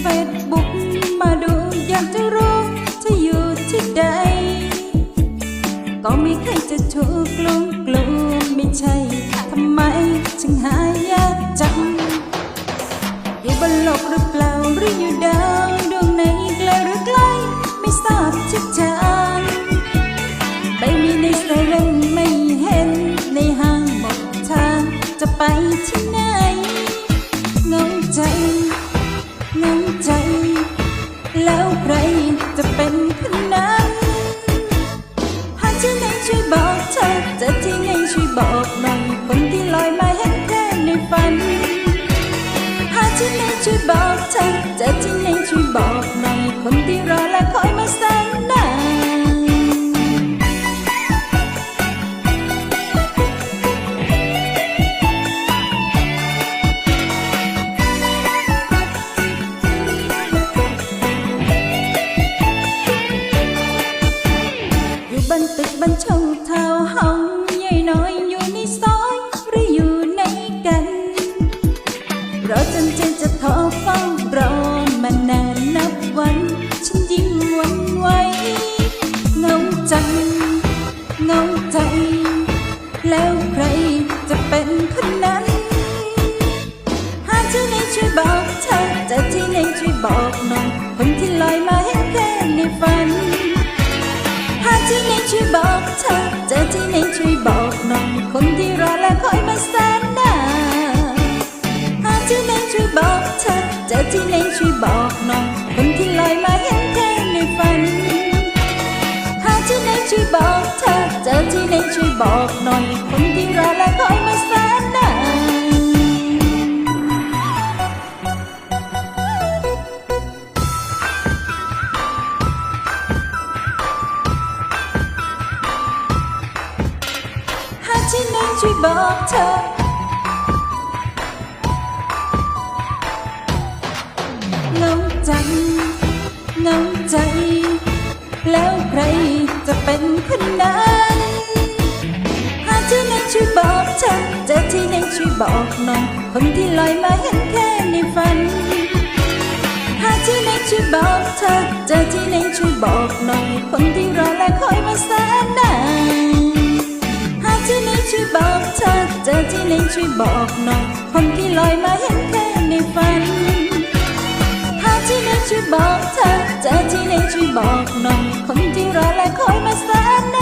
เฟซบุ๊กมาดูยากจะรู้จะอยู่ที่ใด ก็ไม่เคยจะถูกลุ่มลุ่มไม่ใช่ทำไมจึงหายากจังอยู่บนโลกหรือเปล่าหรืออยู่ดาวดวงไหนไกลหรือใกล้ไม่ทราบชัดเจน ช่วยบอกเธอจะที่ไหนช่วยบอกหน่อย บันตึกบนช่องทาง คนที่รอและคอยมาแสนนานหาที่ไหนช่วยบอกเธอเจอที่ไหนช่วยบอกหน่อยคนที่ลอยมาเห็นแค่ในฝัน หาที่ไหนช่วยบอกเธอเจอที่ไหนช่วยบอกหน่อย คนที่รอและคอยมาแสนนาน ช่วยบอกเธอ เงาจังเงาใจ แล้วใครจะเป็นคนนั้นหาที่ไหนช่วยบอกเธอเจอที่ไหนช่วยบอกหน่อยคนที่ลอยมาเห็นแค่ในฝันหาที่ไหนช่วยบอกเธอเจอที่ไหนช่วยบอกหน่อยคนที่ จอที่ไหนช่วยบอกหน่อย คนที่ลอยมาเห็นแค่ในฝัน หาที่ไหนช่วยบอกเธอเจอที่ไหนช่วยบอกหน่อย คนที่รอและคอยมาแสน